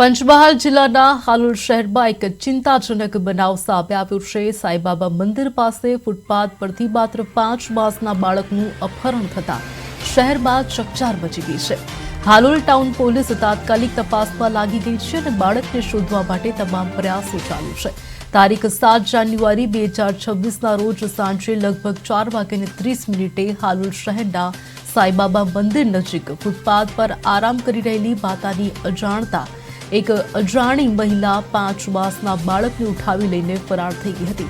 પંચમહાલ જિલ્લાના હાલોલ શહેરમાં એક ચિંતાજનક બનાવ સામે આવ્યો છે. સાંઈબાબા મંદિર પાસે ફૂટપાથ પરથી માત્ર પાંચ માસના બાળકનું અપહરણ થતાં શહેરમાં ચકચાર મચી ગઈ છે. હાલોલ ટાઉન પોલીસ તાત્કાલિક તપાસમાં લાગી ગઈ છે અને બાળકને શોધવા માટે તમામ પ્રયાસો ચાલુ છે. તારીખ સાત જાન્યુઆરી બે હજાર છવ્વીસના રોજ સાંજે લગભગ ચાર વાગ્યાને ત્રીસ મિનિટે હાલોલ શહેરના સાઈબાબા મંદિર નજીક ફૂટપાથ પર આરામ કરી રહેલી માતાની અજાણતા એક અજાણી મહિલા પાંચ માસના બાળકને ઉઠાવી લઈને ફરાર થઈ ગઈ હતી.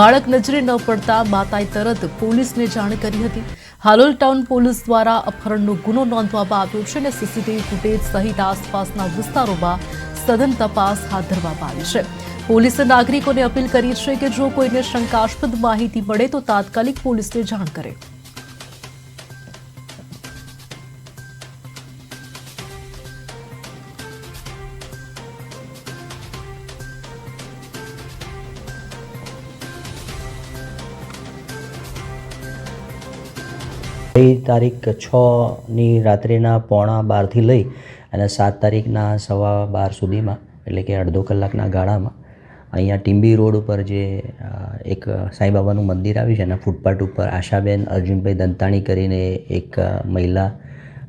બાળક નજરે ન પડતા માતાએ તરત પોલીસને જાણ કરી હતી. હાલોલ ટાઉન પોલીસ દ્વારા અપહરણનો ગુનો નોંધવામાં આવ્યો છે અને સીસીટીવી ફૂટેજ સહિત આસપાસના વિસ્તારોમાં સઘન તપાસ હાથ ધરવામાં આવી છે. પોલીસે નાગરિકોને અપીલ કરી છે કે જો કોઈને શંકાસ્પદ માહિતી મળે તો તાત્કાલિક પોલીસને જાણ કરે. ગઈ તારીખ છની રાત્રિના પોણા બારથી લઈ અને સાત તારીખના સવા બાર સુધીમાં, એટલે કે અડધો કલાકના ગાળામાં, અહીંયા ટીંબી રોડ ઉપર જે એક સાંઈબાબાનું મંદિર આવ્યું છે, એના ફૂટપાથ ઉપર આશાબેન અર્જુનભાઈ દંતાણી કરીને એક મહિલા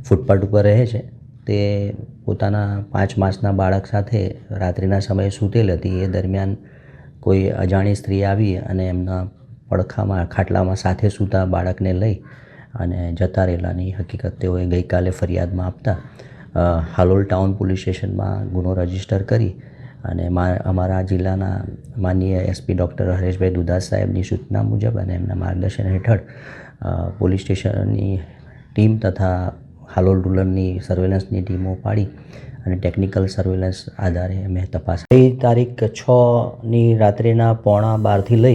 ફૂટપાથ ઉપર રહે છે. તે પોતાના પાંચ માસના બાળક સાથે રાત્રિના સમયે સૂતેલ હતી. એ દરમિયાન કોઈ અજાણી સ્ત્રી આવી અને એમના પડખામાં, ખાટલામાં સાથે સૂતા બાળકને લઈ અને જતા રહેલાની હકીકત તેઓએ ગઈકાલે ફરિયાદમાં આપતા હાલોલ ટાઉન પોલીસ સ્ટેશનમાં ગુનો રજિસ્ટર કરી અને અમારા જિલ્લાના માનનીય એસપી ડૉક્ટર હરેશભાઈ દુધાસ સાહેબની સૂચના મુજબ અને એમના માર્ગદર્શન હેઠળ પોલીસ સ્ટેશનની ટીમ તથા હાલોલ રૂરલની સર્વેલન્સની ટીમો પાડી અને ટેકનિકલ સર્વેલન્સ આધારે અમે તપાસ ગઈ તારીખ છની રાત્રિના પોણા બારથી લઈ